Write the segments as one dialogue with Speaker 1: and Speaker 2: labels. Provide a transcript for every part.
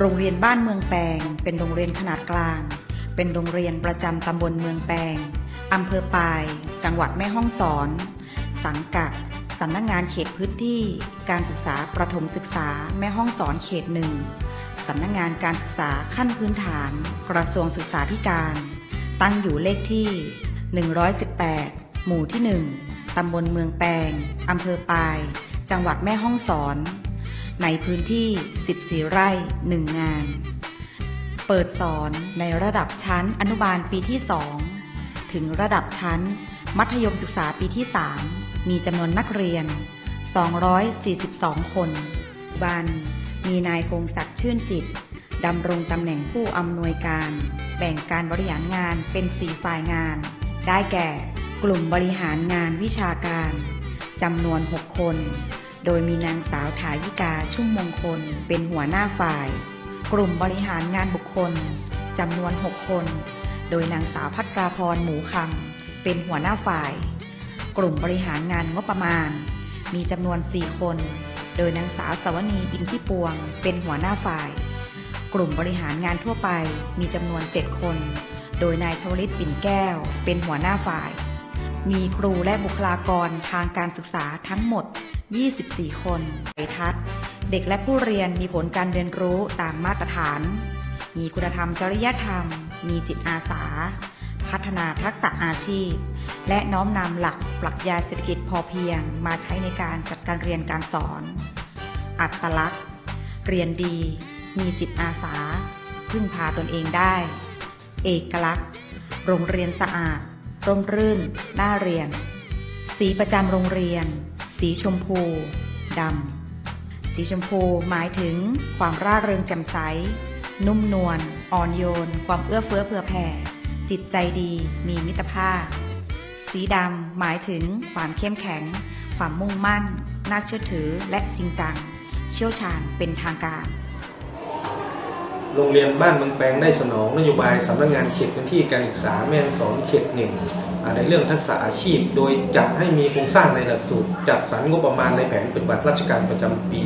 Speaker 1: โรงเรียนบ้านเมืองแปงเป็นโรงเรียนขนาดกลาง เป็นโรงเรียนประจำตำบลเมืองแปงอำเภอปาย จังหวัดแม่ฮ่องสอน สังกัดสำนักงานเขตพื้นที่ การศึกษาประถมศึกษาแม่ฮ่องสอนเขตหนึ่งสำนักงานการศึกษาขั้นพื้นฐาน กระทรวงศึกษาธิการ ตั้งอยู่เลขที่ 118 หมู่ที่ 1 ตำบลเมืองแปงอำเภอปาย จังหวัดแม่ฮ่องสอน ในพื้นที่ 14 ไร่ 1 งาน เปิดสอนในระดับชั้นอนุบาลปีที่ 2 ถึงระดับชั้น มัธยมศึกษาปีที่ 3 มีจำนวนนักเรียน 242 คนปัจจุบัน มีนายพงศักดิ์ชื่นจิตดำรงตำแหน่งผู้อำนวยการ แบ่งการบริหารงานเป็น4ฝ่ายงาน ได้แก่ กลุ่มบริหารงานวิชาการจำนวน 6 คน โดยมีนางสาวถายิกาชุ่มมงคล เป็นหัวหน้าฝ่าย กลุ่มบริหารงานบุคคลจำนวน 6 คน โดยนางสาวพัตราพรหมูคำเป็นหัวหน้าฝ่าย กลุ่มบริหารงานงบประมาณ มีจำนวน 4 คน โดยนางสาวสวนีอินทิปวง เป็นหัวหน้าฝ่าย กลุ่มบริหารงานทั่วไปมีจำนวน 7 คน โดยนายชวลิตปิ่นแก้ว เป็นหัวหน้าฝ่าย มีครูและบุคลากรทางการศึกษาทั้งหมด 24 คนไทัศน์ เด็กและผู้เรียนมีผลการเรียนรู้ตามมาตรฐาน มีคุณธรรมจริยธรรม มีจิตอาสา พัฒนาทักษะอาชีพ และน้อมนำหลักปรัชญาเศรษฐกิจพอเพียง มาใช้ในการจัดการเรียนการสอน อัตลักษณ์ เรียนดี มีจิตอาสา พึ่งพาตนเองได้ เอกลักษณ์ โรงเรียนสะอาด ร่มรื่น น่าเรียน สีประจำโรงเรียน สีชมพูดำ สีชมพูหมายถึงความร่าเริงแจ่มใส นุ่มนวล อ่อนโยน ความเอื้อเฟื้อเผื่อแผ่ จิตใจดี มีมิตรภาพ สีดำหมายถึงความเข้มแข็ง ความมุ่งมั่น น่าเชื่อถือ และจริงจัง เชี่ยวชาญเป็นทางการ
Speaker 2: โรงเรียนบ้านเมืองแปลงได้สนองนโยบายสำนักงานเขตพื้นที่การศึกษาแม่ฮ่องสอนเขตหนึ่งในเรื่องทักษะอาชีพ โดยจัดให้มีโครงสร้างในหลักสูตร จัดสรรงบประมาณในแผนปฏิบัติราชการประจำปี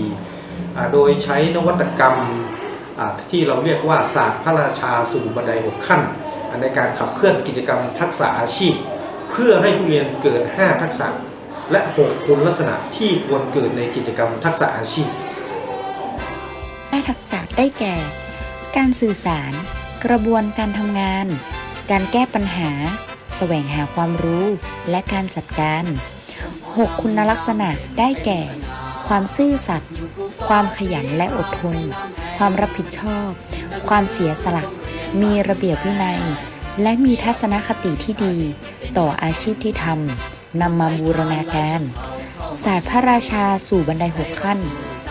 Speaker 2: โดยใช้นวัตกรรมที่เราเรียกว่าศาสตร์พระราชาสู่บันไดหกขั้น ในการขับเคลื่อนกิจกรรมทักษะอาชีพ เพื่อให้ผู้เรียนเกิด 5 ทักษะและ 6 คุณลักษณะที่ควรเกิดในกิจกรรมทักษะอาชีพ
Speaker 3: ได้ทักษะได้แก่ การสื่อสาร กระบวนการทำงาน การแก้ปัญหา แสวงหาความรู้ และการจัดการ 6 คุณลักษณะได้แก่ ความซื่อสัตย์ ความขยันและอดทน ความรับผิดชอบ ความเสียสละ มีระเบียบวินัย และมีทัศนคติที่ดี ต่ออาชีพที่ทำนำมาบูรณาการ ศาสตร์พระราชาสู่บันไดหกขั้น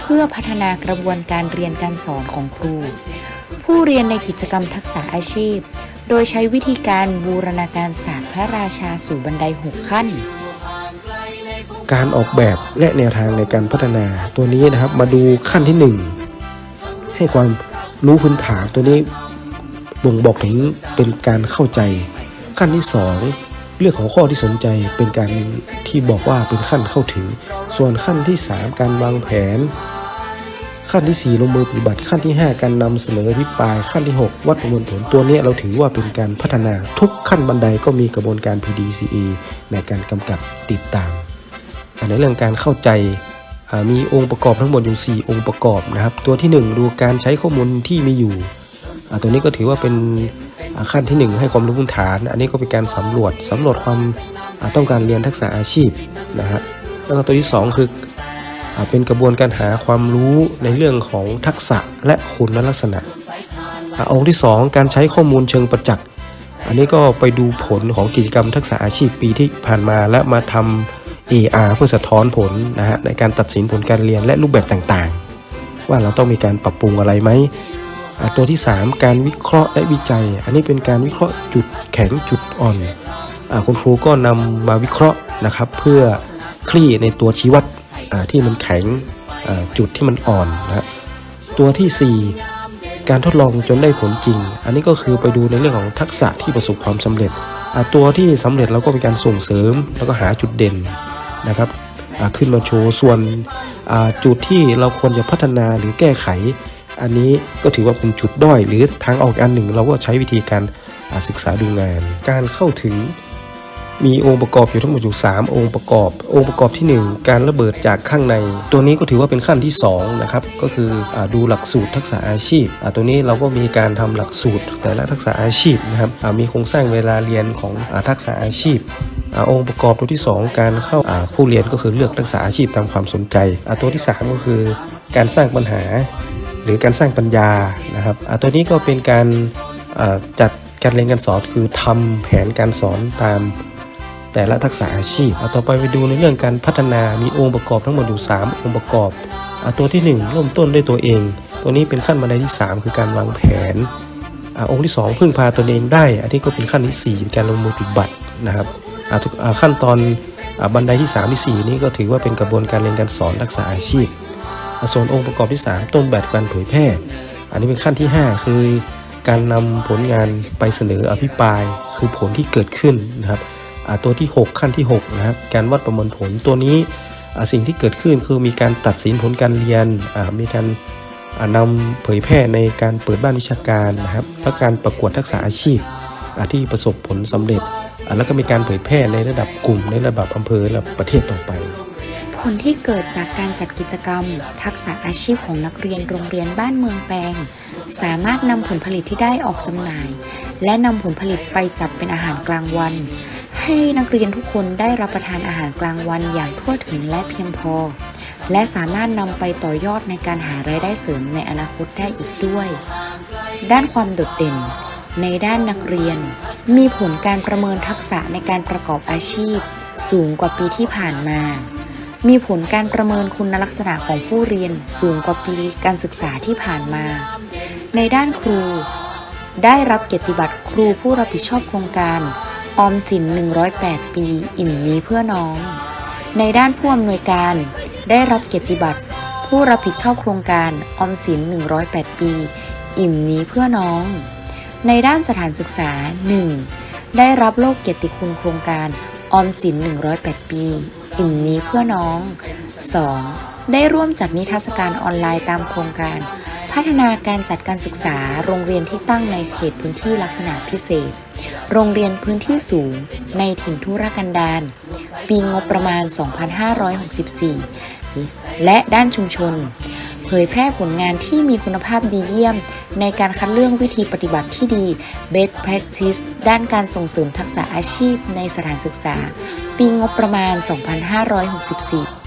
Speaker 3: เพื่อพัฒนากระบวนการเรียนการสอนของครู ผู้เรียนในกิจกรรมทักษะอาชีพ โดยใช้วิธีการบูรณาการศาสตร์พระราชาสู่บันไดหกขั้น
Speaker 4: การออกแบบและแนวทางในการพัฒนาตัวนี้นะครับมาดูขั้นที่ 1 ให้ความรู้พื้นฐานตัวนี้บ่งบอกถึงเป็นการเข้าใจ ขั้นที่ 2 เรื่องของข้อที่สนใจเป็นการที่บอกว่าเป็นขั้นเข้าถึง ส่วนขั้นที่ 3 การวางแผน ขั้นที่ 4 ลงมือปฏิบัติขั้นที่ 5 การนำเสนออภิปรายขั้นที่ 6 วัดประมวลผลตัวนี้เราถือว่าเป็นการพัฒนาทุกขั้นบันไดก็มีกระบวนการ PDCA ในการกำกับติดตาม ในเรื่องการเข้าใจมีองค์ประกอบทั้งหมดอยู่ 4 องค์ประกอบนะครับ ตัวที่ 1 ดูการใช้ข้อมูลที่มีอยู่ ตัวนี้ก็ถือว่าเป็นขั้นที่ 1 ให้ความรู้พื้นฐาน อันนี้ก็เป็นการสำรวจสำรวจความต้องการเรียนทักษะอาชีพนะฮะแล้วก็ตัวที่ 2 คือ เป็นกระบวนการหาความรู้ในเรื่องของทักษะและคุณลักษณะองค์ที่ 2 การใช้ข้อมูลเชิงประจักษ์ อันนี้ก็ไปดูผลของกิจกรรมทักษะอาชีพปีที่ผ่านมาและมาทำ AR เพื่อสะท้อนผลนะฮะในการตัดสินผลการเรียนและรูปแบบต่างๆ ว่าเราต้องมีการปรับปรุงอะไรไหมตัวที่ 3 การวิเคราะห์และวิจัย อันนี้เป็นการวิเคราะห์จุดแข็งจุดอ่อนอคุณครูก็นำมาวิเคราะห์นะครับ เพื่อคลี่ในตัวชี้วัด ที่มันแข็งจุดที่มันอ่อนนะตัวทีสี่ 4 การทดลองจนได้ผลจริง อันนี้ก็คือไปดูในเรื่องของทักษะที่ประสบความสำเร็จ ตัวที่สำเร็จเราก็มีการส่งเสริมแล้วก็หาจุดเด่นนะครับขึ้นมาโชว์ส่วนจุดที่เราควรจะพัฒนาหรือแก้ไข อันนี้ก็ถือว่าเป็นจุดด้อย หรือทางออกอันหนึ่งเราก็ใช้วิธีการศึกษาดูงาน การเข้าถึง มีองค์ประกอบอยู่ทั้งหมดอยู่ 3 องค์ประกอบ องค์ประกอบทีหนึ่1 การระเบิดจากข้างใน ตัวนี้ก็ถือว่าเป็นขั้นที่2นะครับก็คืออดูหลักสูตรทักษะอาชีพตัวนี้เราก็มีการทำหลักสูตรแต่ละทักษะอาชีพนะครับมีโครงสร้างเวลาเรียนของอทักษะอาชีพอองค์ประกอบตัวที่ 2 การเข้าาผู้เรียนก็คือเลือกทักษะอาชีพตามความสนใจ ตัวที่ 3 ก็คือการสร้างปัญหา หรือการสร้างปัญญานะครับตัวนี้ก็เป็นการาจัดการเรียนการสอนคือทำแผนการสอนตาม แต่ละทักษะอาชีพเอาต่อไปไปดูในเรื่องการพัฒนามีองค์ประกอบทั้งหมดอยู่ 3 องค์ประกอบเอาตัวที่ 1 เริ่มต้นด้วยตัวเอง ตัวนี้เป็นขั้นบันไดที่ 3 คือการวางแผนอาองค์ที่ 2 พึ่งพาตนเองได้ อันนี้ก็เป็นขั้นที่4เป็นการลงมือปฏิบัตินะครับอ่าทุกขั้นตอนอ่าบันไดที่ 3 ที่ 4 นี่ก็ถือว่าเป็นกระบวนการเรียนการสอนทักษะอาชีพอ่าส่วนองค์ประกอบที่ 3 ต้นแบบการเผยแพร่ อันนี้เป็นขั้นที่ 5 คือการนำผลงานไปเสนออภิปราย คือผลที่เกิดขึ้นนะครับ ตัวที่ 6 ขั้นที่6นะครับการวัดประเมินผลตัวนี้สิ่งที่เกิดขึ้นคือมีการตัดสินผลการเรียนมีการนำเผยแพร่ในการเปิดบ้านวิชาการนะครับและการประกวดทักษะอาชีพที่ประสบผลสำเร็จ แล้วก็มีการเผยแพร่ในระดับกลุ่มในระดับอำเภอระดับประเทศต่อไป
Speaker 3: ผลที่เกิดจากการจัดกิจกรรม ทักษะอาชีพของนักเรียนโรงเรียนบ้านเมืองแปลง สามารถนำผลผลิตที่ได้ออกจำหน่าย และนำผลผลิตไปจัดเป็นอาหารกลางวัน ให้นักเรียนทุกคนได้รับประทานอาหารกลางวันอย่างทั่วถึงและเพียงพอ และสามารถนำไปต่อยอดในการหารายได้เสริมในอนาคตได้อีกด้วย ด้านความโดดเด่น ในด้านนักเรียน มีผลการประเมินทักษะในการประกอบอาชีพ สูงกว่าปีที่ผ่านมา มีผลการประเมินคุณลักษณะของผู้เรียนสูงกว่าปีการศึกษาที่ผ่านมา ในด้านครู ได้รับเกียรติบัตรครูผู้รับผิดชอบโครงการ ออมสิน 108 ปี อิ่มนี้เพื่อน้อง ในด้านผู้อำนวยการได้รับเกียรติบัตร ผู้รับผิดชอบโครงการออมสิน 108 ปี อิ่มนี้เพื่อน้อง ในด้านสถานศึกษา 1. ได้รับโลกเกียรติคุณโครงการออมสิน 108 ปี อิ่มนี้เพื่อน้อง 2. ได้ร่วมจัดนิทรรศการออนไลน์ตามโครงการ พัฒนาการจัดการศึกษาโรงเรียนที่ตั้งในเขตพื้นที่ลักษณะพิเศษ โรงเรียนพื้นที่สูงในถิ่นทุรกันดารปีงบประมาณ 2564 และด้านชุมชน เผยแพร่ผลงานที่มีคุณภาพดีเยี่ยม ในการคัดเลือกวิธีปฏิบัติที่ดี Best Practice ด้านการส่งเสริมทักษะอาชีพในสถานศึกษา ปีงบประมาณ 2564